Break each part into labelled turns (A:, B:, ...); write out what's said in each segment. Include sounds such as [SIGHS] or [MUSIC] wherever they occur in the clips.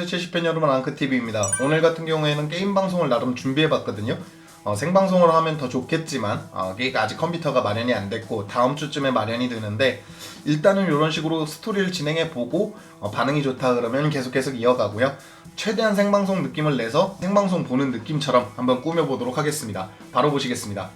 A: 안녕하세요 70편 여러분 앙크TV입니다. 오늘 같은 경우에는 게임 방송을 나름 준비해봤거든요. 어, 생방송을 하면 더 좋겠지만 어, 아직 컴퓨터가 마련이 안 됐고 다음 주쯤에 마련이 되는데 일단은 이런 식으로 스토리를 진행해보고 어, 반응이 좋다 그러면 계속 계속 이어가고요. 최대한 생방송 느낌을 내서 생방송 보는 느낌처럼 한번 꾸며보도록 하겠습니다. 바로 보시겠습니다.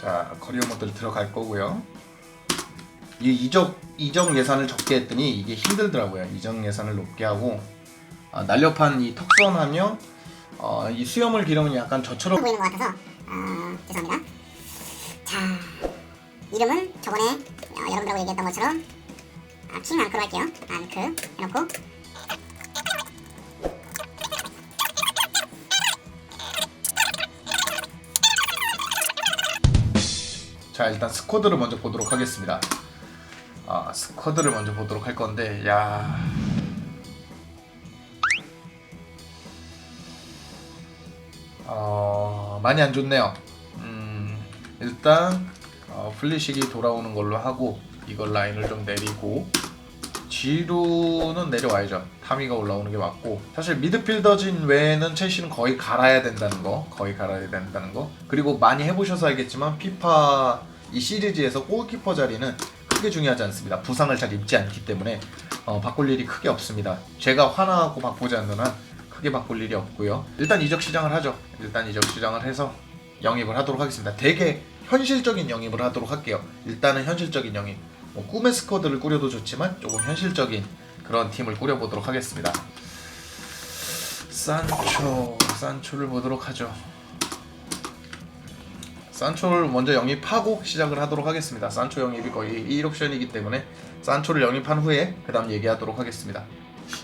A: 자 커리어 모드를 들어갈 거고요 이 이적 이적 예산을 적게 했더니 이게 힘들더라고요. 이적 예산을 높게 하고 아, 날렵한 이 턱선하며 어, 이 수염을 기르면 약간 저처럼
B: 보이는 것 같아서 어, 죄송합니다. 자 이름은 저번에 어, 여러분들하고 얘기했던 것처럼 아, 킹 앙크로 할게요. 앙크 해놓고
A: 자 일단 스쿼드를 먼저 보도록 하겠습니다. 아 스쿼드를 먼저 보도록 할 건데 야 어, 많이 안 좋네요. 음, 일단 어, 플리식이 돌아오는 걸로 하고 이걸 라인을 좀 내리고 뒤로는 내려와야죠. 타미가 올라오는 게 맞고 사실 미드필더진 외에는 첼시는 거의 갈아야 된다는 거, 거의 갈아야 된다는 거. 그리고 많이 해보셔서 알겠지만 피파 이 시리즈에서 골키퍼 자리는 크게 중요하지 않습니다. 부상을 잘 입지 않기 때문에 어, 바꿀 일이 크게 없습니다. 제가 화나고 바꾸지 않는 한 크게 바꿀 일이 없고요. 일단 이적 시장을 하죠. 일단 이적 시장을 해서 영입을 하도록 하겠습니다. 되게 현실적인 영입을 하도록 할게요. 일단은 현실적인 영입. 뭐 꿈의 스쿼드를 꾸려도 좋지만 조금 현실적인 그런 팀을 꾸려보도록 하겠습니다. 산초, 산초를 보도록 하죠. 산초를 먼저 영입하고 시작을 하도록 하겠습니다. 산초 영입이 거의 1 옵션이기 때문에 산초를 영입한 후에 그 다음 얘기하도록 하겠습니다.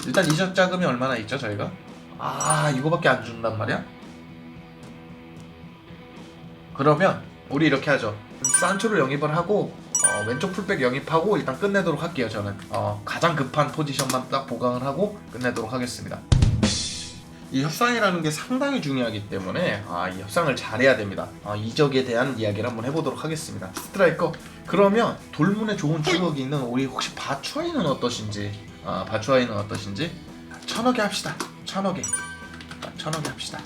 A: 일단 이적 자금이 얼마나 있죠 저희가? 아 이거밖에 안 준단 말이야? 그러면 우리 이렇게 하죠. 산초를 영입을 하고 어, 왼쪽 풀백 영입하고 일단 끝내도록 할게요 저는 어, 가장 급한 포지션만 딱 보강을 하고 끝내도록 하겠습니다. 이 협상이라는 게 상당히 중요하기 때문에 아, 이 협상을 잘해야 됩니다. 아, 이적에 대한 이야기를 한번 해보도록 하겠습니다. 스트라이커 그러면 돌문에 좋은 추억이 있는 우리 혹시 바추아이는 어떠신지 아, 바추아이는 어떠신지 천억에 합시다. 천억에 아, 천억에 합시다.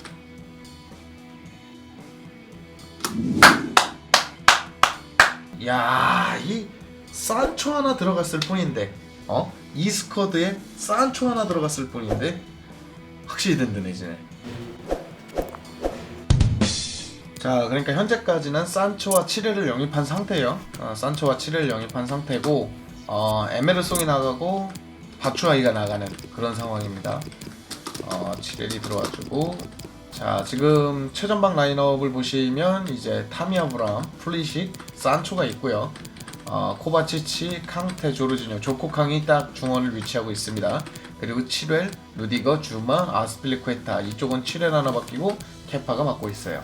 A: 야, 이 산초 하나 들어갔을 뿐인데, 어? 이 스쿼드에 산초 하나 들어갔을 뿐인데, 확실히 든든해지네. 자, 그러니까 현재까지는 산초와 7회를 영입한 상태예요. 어, 산초와 7회를 영입한 상태고, 어, 에메르송이 나가고 바추아이가 나가는 그런 상황입니다. 어, 7회이 들어와주고, 자, 지금 최전방 라인업을 보시면 이제 타미아브람, 플리식, 산초가 있고요. 어, 코바치치, 캉테, 조르지뇨, 조코캉이 딱 중원을 위치하고 있습니다. 그리고 7회, 루디거, 주마, 아스필리쿠에타 이쪽은 7회 하나 바뀌고 케파가 맡고 있어요.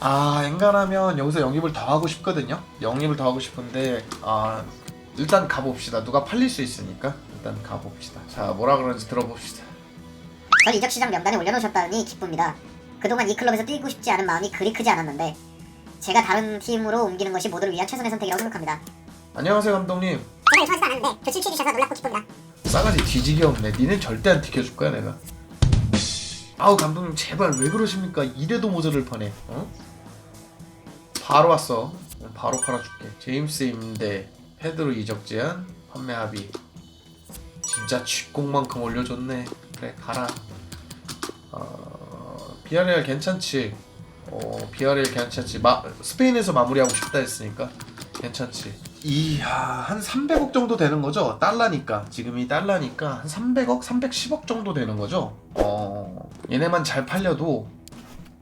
A: 아, 엔간하면 여기서 영입을 더 하고 싶거든요. 영입을 더 하고 싶은데 아, 일단 가봅시다. 누가 팔릴 수 있으니까 일단 가봅시다. 자, 뭐라 그러는지 들어봅시다.
B: 전 이적 시장 명단에 올려놓으셨다니 기쁩니다. 그동안 이 클럽에서 뛰고 싶지 않은 마음이 그리 크지 않았는데 제가 다른 팀으로 옮기는 것이 모두를 위한 최선의 선택이라고 생각합니다.
A: 안녕하세요, 감독님.
B: 제가 요청하지도 않았는데 교체 취해주셔서 놀랍고 기쁩니다.
A: 싸가지 뒤지게 없네. 니는 절대 안 지켜줄 거야 내가. 아우 감독님 제발 왜 그러십니까? 이래도 모자를 파네. 어? 바로 왔어. 바로 팔아줄게. 제임스 임대, 헤드로 이적 제한, 판매 합의. 진짜 쥐공만큼 올려줬네. 그래 가라. 어, 비아레알 괜찮지. 어, 비아레알 괜찮지. 마, 스페인에서 마무리하고 싶다 했으니까 괜찮지. 이야 한 300억 정도 되는 거죠? 달러니까. 지금이 달러니까 한 300억 310억 정도 되는 거죠? 어 얘네만 잘 팔려도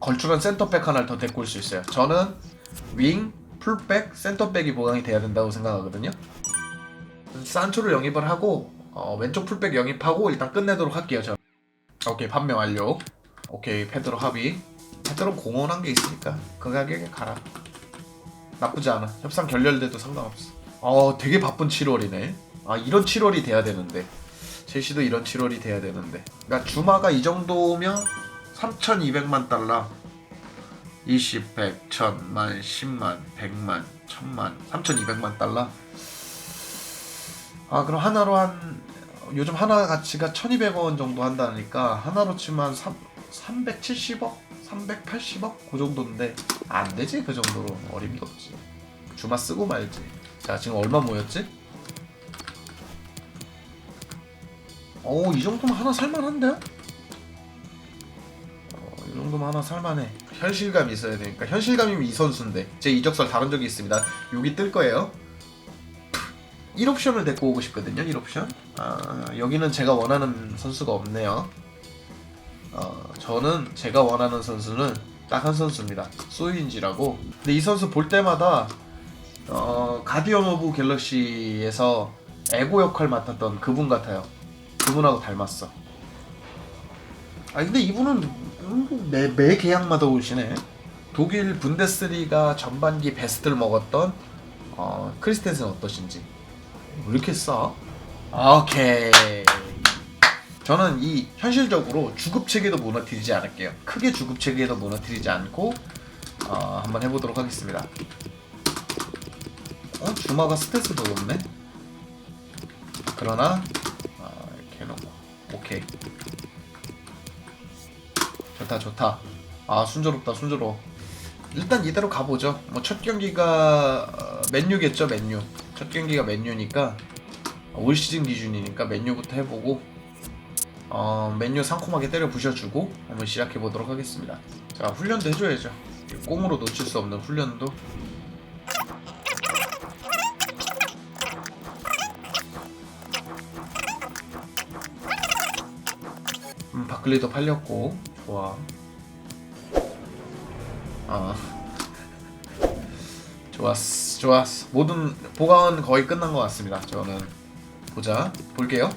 A: 걸출한 센터백 하나를 더 데리고 올 수 있어요. 저는 윙 풀백 센터백이 보강이 돼야 된다고 생각하거든요. 산초를 영입을 하고 어, 왼쪽 풀백 영입하고 일단 끝내도록 할게요 저 오케이 판매 완료. 오케이 페드로 합의. 페드로 공헌한 게 있으니까 그 가격에 가라 나쁘지 않아. 협상 결렬돼도 상관없어. 어, 되게 바쁜 7월이네. 아, 이런 7월이 돼야 되는데. 제시도 이런 7월이 돼야 되는데. 그러니까 주마가 이 정도면 3,200만 달러. 20, 100, 1000만, 10만, 100만, 1000만, 3,200만 달러. 아, 그럼 하나로 한 요즘 하나 가치가 1200원 정도 한다니까 하나로 치면 3, 370억? 380억? 그 정도인데 안 되지? 그 정도로 어림도 없지. 주마 쓰고 말지. 자 지금 얼마 모였지? 어이 정도면 하나 살만한데? 어, 이 정도면 하나 살만해. 현실감이 있어야 되니까. 현실감이면 이 선수인데. 제 이적설 다룬 적이 있습니다. 여기 뜰 거예요. 1옵션을 데리고 오고 싶거든요 1옵션. 아 여기는 제가 원하는 선수가 없네요 어, 저는 제가 원하는 선수는 딱 한 선수입니다. 소유인지라고. 근데 이 선수 볼 때마다 어, 가디언 오브 갤럭시에서 에고 역할 맡았던 그분 같아요. 그분하고 닮았어. 아 근데 이분은 음, 매, 매 계약마다 오시네. 독일 분데스리가 전반기 베스트를 먹었던 어, 크리스텐sen 어떠신지. 왜 이렇게 싸? 아, 오케이. 저는 이 현실적으로 주급 체계도 무너뜨리지 않을게요. 크게 주급 체계도 무너뜨리지 않고 어, 한번 해보도록 하겠습니다. 어 주마가 스탯도 높네. 그러나 아, 이렇게 해놓고 오케이. 좋다 좋다. 아 순조롭다 순조로워. 일단 이대로 가보죠. 뭐 첫 경기가 어, 맨유겠죠 맨유. 첫 경기가 맨유니까 올 시즌 기준이니까 맨유부터 해보고 어, 맨유 상콤하게 때려 부셔주고 한번 시작해 보도록 하겠습니다. 자 훈련도 해줘야죠. 꽁으로 놓칠 수 없는 훈련도. 음, 바클리도 팔렸고 좋아. 아. 좋았어, 좋았어. 모든 보강은 거의 끝난 것 같습니다. 저는 보자, 볼게요.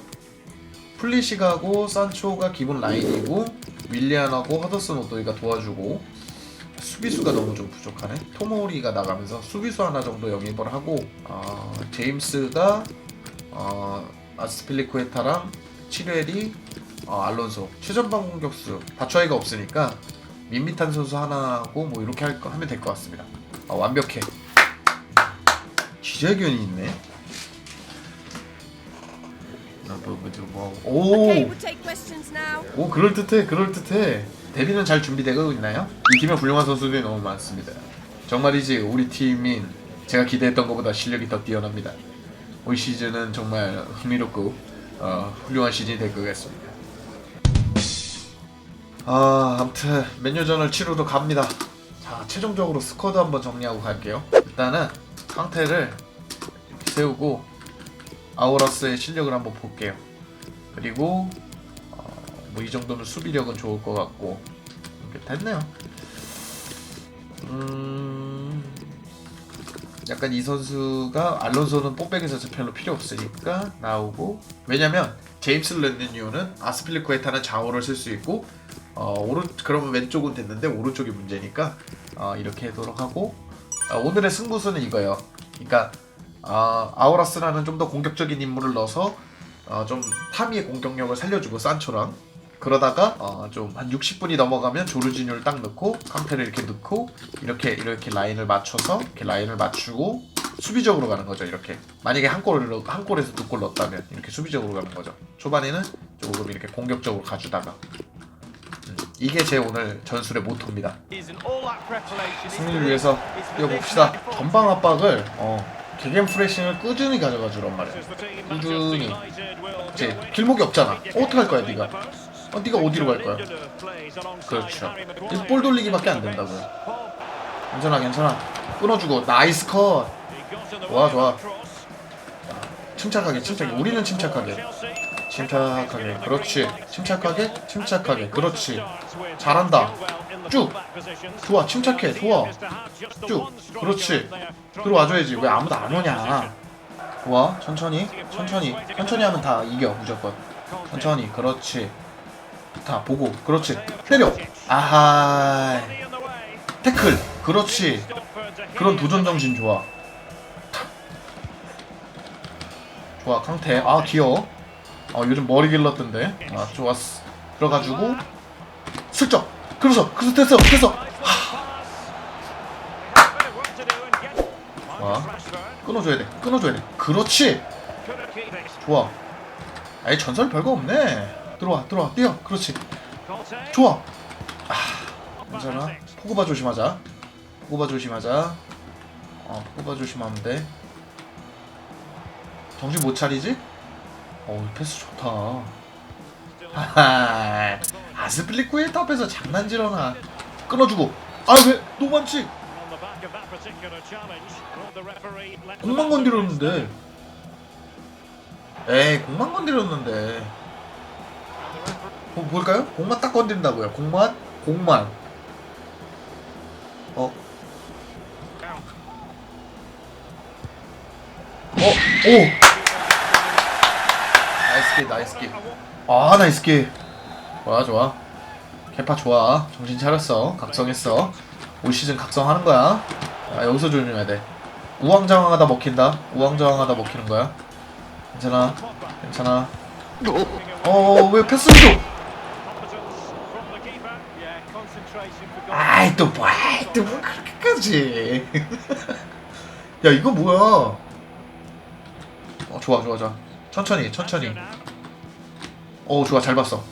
A: 플리시가고 산초가 기본 라인이고 윌리안하고 허더슨 오도이가 도와주고 수비수가 너무 좀 부족하네. 토모리가 나가면서 수비수 하나 정도 영입을 하고 어, 제임스가 어, 아스필리쿠에타랑 치레리 어, 알론소 최전방 공격수 바추아이가 없으니까 밋밋한 선수 하나하고 뭐 이렇게 할 거, 하면 될 것 같습니다. 아, 완벽해. 기자견이 있네. 뭐지 뭐.
C: Okay,
A: 오. 오 그럴 듯해, 그럴 듯해. 데뷔는 잘 준비되고 있나요? 이 팀에 훌륭한 선수들이 너무 많습니다. 정말이지 우리 팀인 제가 기대했던 것보다 실력이 더 뛰어납니다. 올 시즌은 정말 흥미롭고 어, 훌륭한 시즌이 될 것 같습니다. 아, 아무튼 맨유전을 치르러 갑니다. 자, 최종적으로 스쿼드 한번 정리하고 갈게요. 일단은 상태를 세우고 아우라스의 실력을 한번 볼게요. 그리고 어, 뭐이 정도면 수비력은 좋을 것 같고 이렇게 됐네요. 음, 약간 이 선수가 알론소는 뽀백에서 별로 필요 없으니까 나오고 왜냐면 제임스 랜드뉴는 아스필리쿠에타는 좌우를 쓸 수 있고 어, 오른 그러면 왼쪽은 됐는데 오른쪽이 문제니까 어, 이렇게 하도록 하고 어, 오늘의 승부수는 이거예요. 그러니까 어, 아우라스라는 좀 더 공격적인 인물을 넣어서 어, 좀 타미의 공격력을 살려주고 산초랑. 그러다가 어, 좀 한 60분이 넘어가면 조르지뉴를 딱 넣고 깡패를 이렇게 넣고 이렇게 이렇게 라인을 맞춰서 이렇게 라인을 맞추고 수비적으로 가는 거죠 이렇게. 만약에 한 골을 넣- 한 골에서 두 골 넣었다면 이렇게 수비적으로 가는 거죠. 초반에는 조금 이렇게 공격적으로 가주다가. 음, 이게 제 오늘 전술의 모토입니다. 승리를 위해서 뛰어봅시다. 전방 압박을 어, 개겐 프레싱을 꾸준히 가져가 주란 말이야. 꾸준히. 이제 길목이 없잖아. 어, 어떡할 거야 네가? 어, 네가 어디로 갈 거야? 그렇죠. 이볼 돌리기밖에 안 된다고요. 괜찮아 괜찮아. 끊어주고. 나이스 컷. 좋아 좋아. 침착하게 침착하게 우리는 침착하게. 침착하게. 그렇지. 침착하게 침착하게. 그렇지. 잘한다 쭉. 좋아 침착해. 좋아. 쭉. 그렇지. 들어와줘야지. 왜 아무도 안 오냐? 좋아. 천천히. 천천히. 천천히 하면 다 이겨 무조건. 천천히. 그렇지. 다 보고. 그렇지. 때려. 아하 태클. 그렇지. 그런 도전 정신 좋아. 좋아 강태. 아 귀여워 어 요즘 머리 길렀던데. 아 좋았어. 들어가지고. 슬쩍 그래서 그래서 됐어 됐어. 좋아 끊어줘야 돼 끊어줘야 돼. 그렇지. 좋아. 아니 전설 별거 없네. 들어와 들어와 뛰어. 그렇지. 좋아. 아 괜찮아. 포그바 조심하자. 포그바 조심하자. 어 포그바 조심하면 돼. 정신 못 차리지? 어우 패스 좋다. 하하 아스필리쿠에터 앞에서 장난질러나 끊어주고 아왜 노만치 공만 건드렸는데 에이 공만 건드렸는데 뭐, 볼까요? 공만 딱 건드린다고요 공만? 공만 어? 어? 오! 나이스 킬 나이스 킬아 나이스 킬 좋아 좋아. 캐파 좋아. 정신 차렸어. 각성했어. 올 시즌 각성하는 거야. 아 여기서 조심해야 돼. 우왕좌왕하다 먹힌다. 우왕좌왕하다 먹히는 거야. 괜찮아. 괜찮아. 어왜 패스를 줘? 아이 또 뭐야. 또뭐 그렇게까지. [LAUGHS] 야 이거 뭐야? 어 좋아 좋아 좋아. 천천히 천천히. 어 좋아. 잘 봤어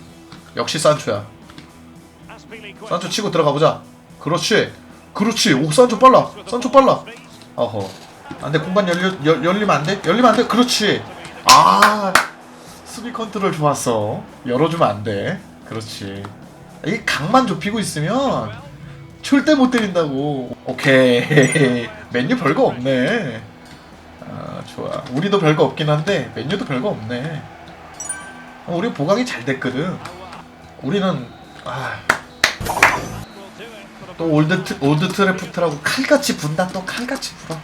A: 역시 산초야. 산초 치고 들어가 보자. 그렇지. 그렇지. 오 산초 빨라. 산초 빨라. 어허. 안돼 공간 열려 열, 열리면 안 돼? 열리면 안 돼? 그렇지. 아 수비 컨트롤 좋았어. 열어주면 안 돼. 그렇지. 이 각만 좁히고 있으면 절대 못 때린다고. 오케이. [LAUGHS] 맨유 별거 없네. 아 좋아. 우리도 별거 없긴 한데 맨유도 별거 없네. 어, 우리 보강이 잘 됐거든 우리는 아, 또 올드 트, 올드 트래프트라고 칼같이 분다? 또 칼같이 불어.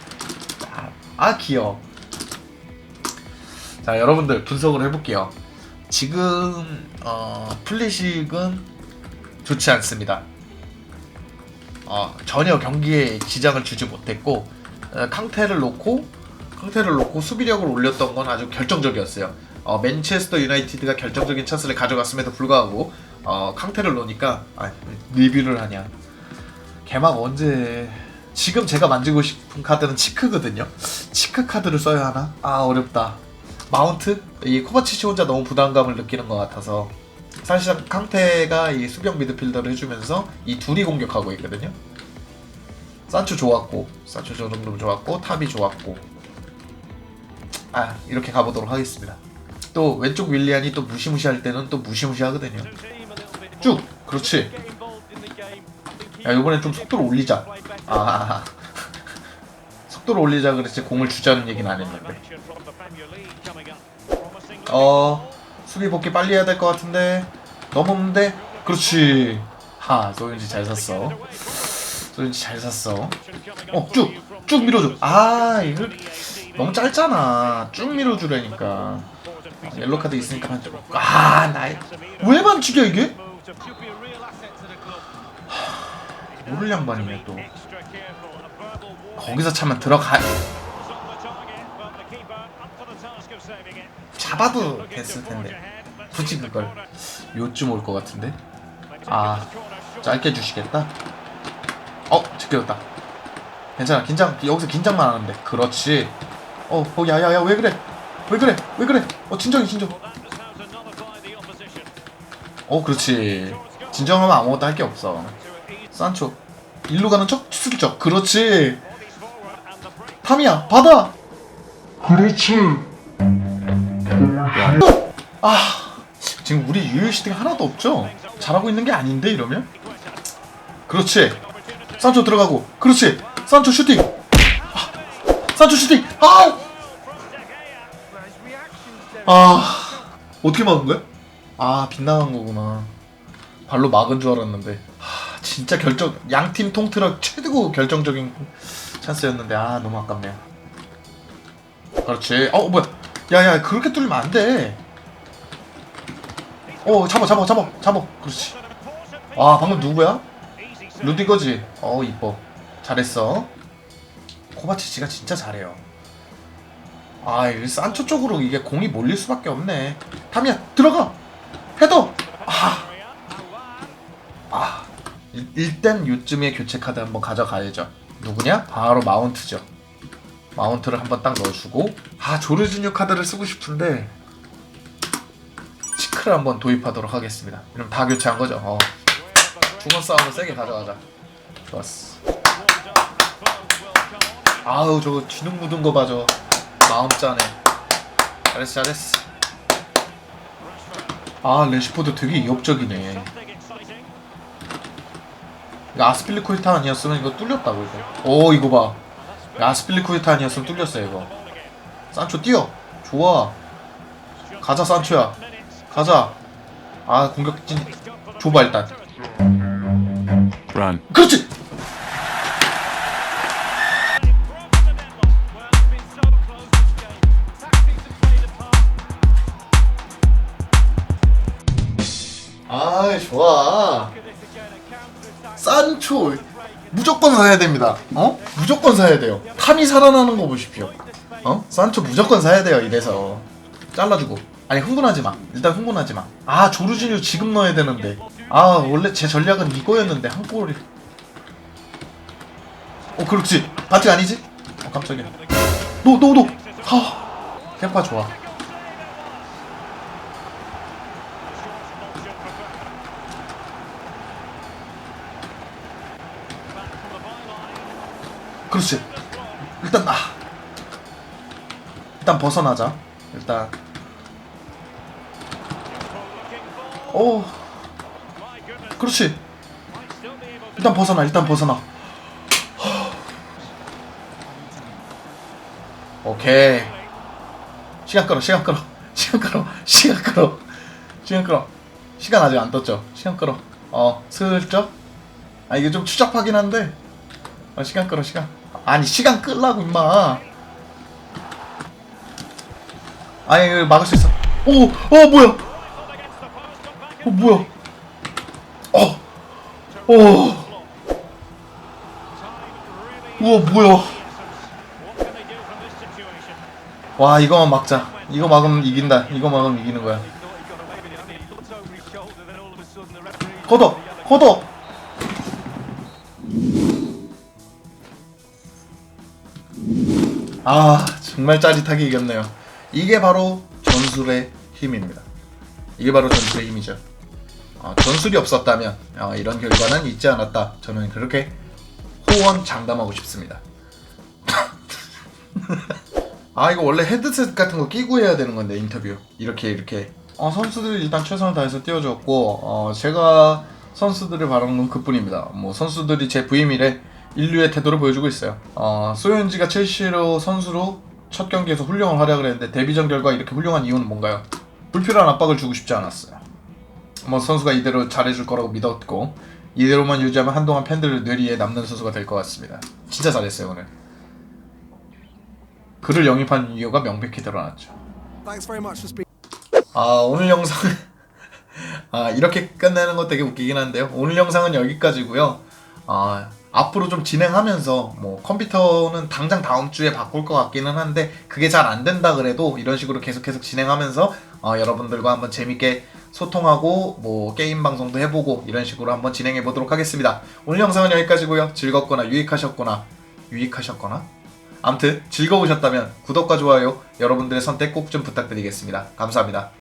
A: 아, 아 귀여워. 자 여러분들 분석을 해볼게요. 지금 어, 플리식은 좋지 않습니다. 어, 전혀 경기에 지장을 주지 못했고 어, 캉테를 놓고 캉테를 놓고 수비력을 올렸던 건 아주 결정적이었어요. 어, 맨체스터 유나이티드가 결정적인 찬스를 가져갔음에도 불구하고 어, 캉테를 놓으니까 아, 리뷰를 하냐. 개막 언제? 해? 지금 제가 만지고 싶은 카드는 치크거든요. 치크 카드를 써야 하나? 아 어렵다. 마운트? 이 코바치치 혼자 너무 부담감을 느끼는 것 같아서 사실상 캉테가 이 수비형 미드필더를 해주면서 이 둘이 공격하고 있거든요. 산초 좋았고 산초 저 정도면 좋았고 탑이 좋았고 아 이렇게 가보도록 하겠습니다. 또 왼쪽 윌리안이 또 무시무시할 때는 또 무시무시하거든요. 쭉 그렇지. 야 이번엔 좀 속도를 올리자. 아 [LAUGHS] 속도를 올리자 그랬지 공을 주자는 얘기는 안 했는데. 어 수비 복귀 빨리 해야 될 것 같은데 넘었는데 그렇지. 하 소윤지 잘 샀어. 소윤지 잘 샀어. 어쭉 쭉 밀어줘. 아 이거 너무 짧잖아. 쭉 밀어주라니까. 아, 옐로 카드 있으니까. 아 나이 왜만 죽여 이게? [SIGHS] 모를 양반이네 또. 거기서 차면 들어가. 잡아도 됐을 텐데. 굳이 그걸 요쯤 올 것 같은데. 아 짧게 주시겠다. 어 지켜졌다. 괜찮아 긴장 여기서 긴장만 하는데 그렇지. 어, 어, 야, 야, 야, 왜 그래? 왜 그래? 왜 그래? 어, 진정해, 진정. 어, 그렇지. 진정하면 아무것도 할 게 없어. 산초, 일로 가는 척, 슬쩍. 그렇지. 탐이야, 받아.
C: 그렇지.
A: 아, 지금 우리 유효 시팅 하나도 없죠? 잘하고 있는 게 아닌데 이러면? 그렇지. 산초 들어가고. 그렇지. 산초 슈팅. 아, 산초 슈팅. 아! 아, 어떻게 막은 거야? 아, 빗나간 거구나. 발로 막은 줄 알았는데. 하, 진짜 결정 양팀 통틀어 최고 결정적인 찬스였는데 아, 너무 아깝네요. 그렇지. 어, 뭐야? 야야, 그렇게 뚫리면 안 돼. 어 잡아 잡아 잡아 잡아 그렇지 아 방금 누구야? 루디거지 어 이뻐 잘했어 코바치치가 진짜 잘해요 아이 산초 쪽으로 이게 공이 몰릴 수밖에 없네 타미야 들어가 헤더 아, 아 일- 일단 요쯤에 교체 카드 한번 가져가야죠 누구냐? 바로 마운트죠 마운트를 한번 딱 넣어주고 아 조르주뉴 카드를 쓰고 싶은데 탱크를 한번 도입하도록 하겠습니다. 그럼 다 교체한 거죠. 어. 중원 싸움을 세게 가져가자. 좋았어. 아우 저거 지능 묻은 거 봐줘. 마음 짠해. 잘했어 잘했어. 아 레시포드 되게 위협적이네. 이거 아스필리코이타 아니었으면 이거 뚫렸다고 이거. 오 이거 봐. 이거 아스필리코이타 아니었으면 뚫렸어 이거. 산초 뛰어. 좋아. 가자 산초야. 가자. 아 공격진 줘봐 일단.
C: Run.
A: 그렇지. 아. 산초 무조건 사야 됩니다. 어? 무조건 사야 돼요. 탐이 살아나는 거 보십시오. 어? 산초 무조건 사야 돼요. 이래서 잘라주고. 아니 흥분하지 마. 일단 흥분하지 마. 아 조르지뉴 지금 넣어야 되는데. 아 원래 제 전략은 이거였는데 한 골이. 어 그렇지. 바티 아니지? 어 깜짝이야. 너너 너. 하. 캠파 좋아. 그렇지. 일단 나. 일단 벗어나자. 일단. 오. 그렇지. 일단 벗어나. 일단 벗어나. 오케이. 시간 끌어. 시간 끌어. 시간 끌어. 시간 끌어. 시간 끌어. 시간 아직 안 떴죠. 시간 끌어. 어, 슬쩍. 아 이게 좀 추잡하긴 한데. 어, 시간 끌어 시간 아니 시간 끌라고 임마. 아니 이거 막을 수 있어. 오어 뭐야? 어 뭐야? 어 어. 우와 뭐야? 와 이거만 막자. 이거 막으면 이긴다. 이거 막으면 이기는 거야. 걷어 걷어 아 정말 짜릿하게 이겼네요. 이게 바로 전술의 힘입니다. 이게 바로 전술의 힘이죠. 어, 전술이 없었다면 어, 이런 결과는 있지 않았다. 저는 그렇게 호언 장담하고 싶습니다. [LAUGHS] 아 이거 원래 헤드셋 같은 거 끼고 해야 되는 건데 인터뷰 이렇게 이렇게 어, 선수들이 일단 최선을 다해서 뛰어줬고 어, 제가 선수들을 바라는 건 그뿐입니다. 뭐 선수들이 제 부임일에 인류의 태도를 보여주고 있어요. 어, 소연지가 첼시로 선수로 첫 경기에서 훌륭한 활약을 했는데 데뷔전 결과 이렇게 훌륭한 이유는 뭔가요? 불필요한 압박을 주고 싶지 않았어요. 뭐 선수가 이대로 잘해줄 거라고 믿었고 이대로만 유지하면 한동안 팬들 뇌리에 남는 선수가 될 것 같습니다. 진짜 잘했어요 오늘. 그를 영입한 이유가 명백히 드러났죠. 아 오늘 영상 [LAUGHS] 아 이렇게 끝내는 거 되게 웃기긴 한데요. 오늘 영상은 여기까지고요. 아 앞으로 좀 진행하면서 뭐 컴퓨터는 당장 다음 주에 바꿀 것 같기는 한데 그게 잘 안 된다 그래도 이런 식으로 계속 계속 진행하면서 어, 여러분들과 한번 재밌게 소통하고 뭐 게임 방송도 해보고 이런 식으로 한번 진행해 보도록 하겠습니다. 오늘 영상은 여기까지고요. 즐겁거나 유익하셨거나 유익하셨거나 아무튼 즐거우셨다면 구독과 좋아요 여러분들의 선택 꼭 좀 부탁드리겠습니다. 감사합니다.